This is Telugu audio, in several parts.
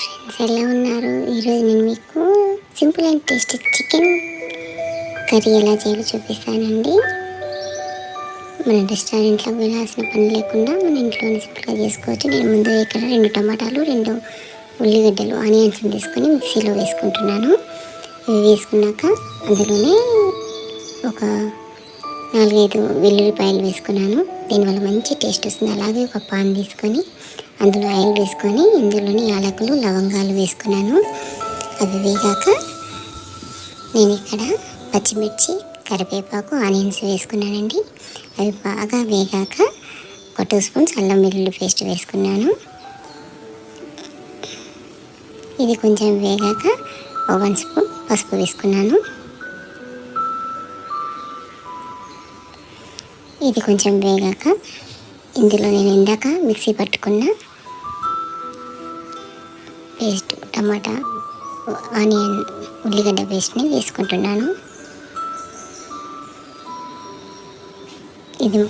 ఫ్రెండ్స్ ఎలా ఉన్నారు? ఈరోజు నేను మీకు simple and tasty chicken curry ఎలా చేయాలో చూపిస్తానండి. మన రెస్టారెంట్లో వెళ్ళాల్సిన పని లేకుండా మన ఇంట్లోనే సింపుల్గా చేసుకోవచ్చు. నేను ముందు ఇక్కడ రెండు టమాటాలు రెండు ఉల్లిగడ్డలు ఆనియన్స్ తీసుకొని మిక్సీలో వేసుకుంటున్నాను. ఇవి వేసుకున్నాక అందులోనే ఒక నాలుగైదు వెల్లుల్లిపాయలు వేసుకున్నాను. దీనివల్ల మంచి టేస్ట్ వస్తుంది. అలాగే ఒక పాన్ తీసుకొని అందులో ఆయిల్ వేసుకొని ఇందులోని యాలకులు లవంగాలు వేసుకున్నాను. అవి వేగాక నేను ఇక్కడ పచ్చిమిర్చి కరివేపాకు ఆనియన్స్ వేసుకున్నానండి. అవి బాగా వేగాక ఒక టూ స్పూన్స్ అల్లం వెల్లుల్లి పేస్ట్ వేసుకున్నాను. ఇది కొంచెం వేగాక వన్ స్పూన్ పసుపు వేసుకున్నాను. ఇది కొంచెం వేగాక ఇందులో నేను ఇందాక మిక్సీ పట్టుకున్న పేస్ట్ టమాటా ఆనియన్ ఉల్లిగడ్డ పేస్ట్ని వేసుకుంటున్నాను. ఇది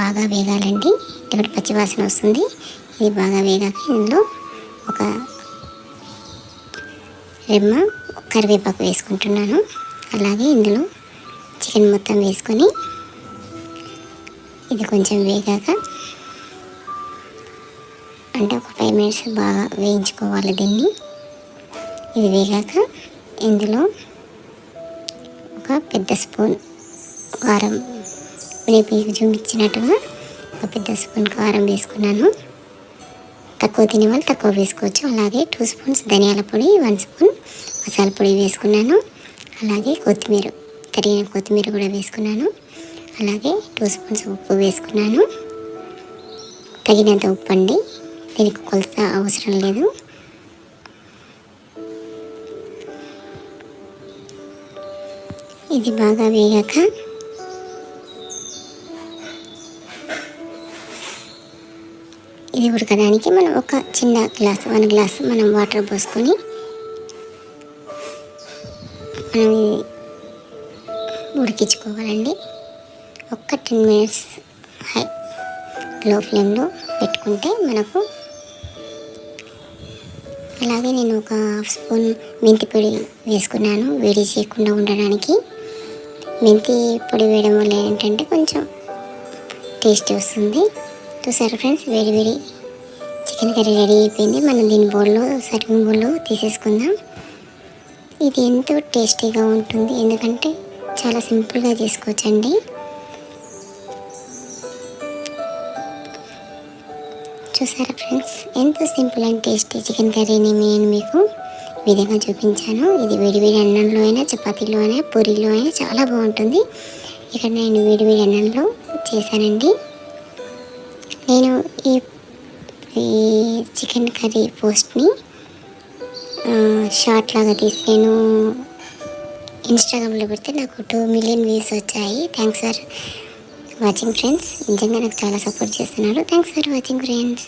బాగా వేగాలండి. ఇక్కడ పచ్చివాసన వస్తుంది. ఇది బాగా వేగాక ఇందులో ఒక రెమ్మ కరివేపాకు వేసుకుంటున్నాను. అలాగే ఇందులో చికెన్ మొత్తం వేసుకొని ఇది కొంచెం వేగాక అంటే ఒక ఫైవ్ మినిట్స్ బాగా వేయించుకోవాలి దీన్ని. ఇది వేగాక ఇందులో ఒక పెద్ద స్పూన్ కారం మీకు చూపించినట్టుగా ఒక పెద్ద స్పూన్ కారం వేసుకున్నాను. తక్కువ తినే వాళ్ళు తక్కువ వేసుకోవచ్చు. అలాగే టూ స్పూన్స్ ధనియాల పొడి వన్ స్పూన్ మసాలా పొడి వేసుకున్నాను. అలాగే కొత్తిమీర తరిగిన కొత్తిమీర కూడా వేసుకున్నాను. అలాగే టూ స్పూన్స్ ఉప్పు వేసుకున్నాను. తగినంత ఉప్పు అండి. దీనికి కొలత అవసరం లేదు. ఇది బాగా వేగాక ఇది ఉడకడానికి మనం ఒక చిన్న గ్లాస్ వన్ గ్లాస్ మనం వాటర్ పోసుకొని మనం ఉడికించుకోవాలండి. ఒక్క టెన్ మినిట్స్ హై లో ఫ్లేమ్లో పెట్టుకుంటే మనకు అలాగే నేను ఒక హాఫ్ స్పూన్ మెంతి పొడి వేసుకున్నాను. వేడి చేయకుండా ఉండడానికి. మెంతి పొడి వేయడం వల్ల ఏంటంటే కొంచెం టేస్ట్ వస్తుంది. చూసారు ఫ్రెండ్స్? వేడి వేడి చికెన్ కర్రీ రెడీ అయిపోయింది. మనం దీని బౌల్లో సర్వింగ్ బౌల్లో తీసేసుకుందాం. ఇది ఎంతో టేస్టీగా ఉంటుంది. ఎందుకంటే చాలా సింపుల్గా చేసుకోవచ్చండి. చూసారా ఫ్రెండ్స్? ఎంత సింపుల్ అండ్ టేస్టీ చికెన్ కర్రీని నేను మీకు విధంగా చూపించాను. ఇది వేడివేడి అన్నంలో అయినా చపాతీలో అయినా పూరీలో అయినా చాలా బాగుంటుంది. ఇక్కడ నేను వేడివేడి అన్నంలో చేశానండి. నేను ఈ ఈ చికెన్ కర్రీ పోస్ట్ని షార్ట్ లాగా తీసి నేను ఇన్స్టాగ్రామ్లో పెడితే నాకు టూ మిలియన్ వ్యూస్ వచ్చాయి. థ్యాంక్స్ ఫర్ వాచింగ్ ఫ్రెండ్స్ నిజంగా నాకు చాలా సపోర్ట్ చేస్తున్నారు థ్యాంక్స్ ఫర్ వాచింగ్ ఫ్రెండ్స్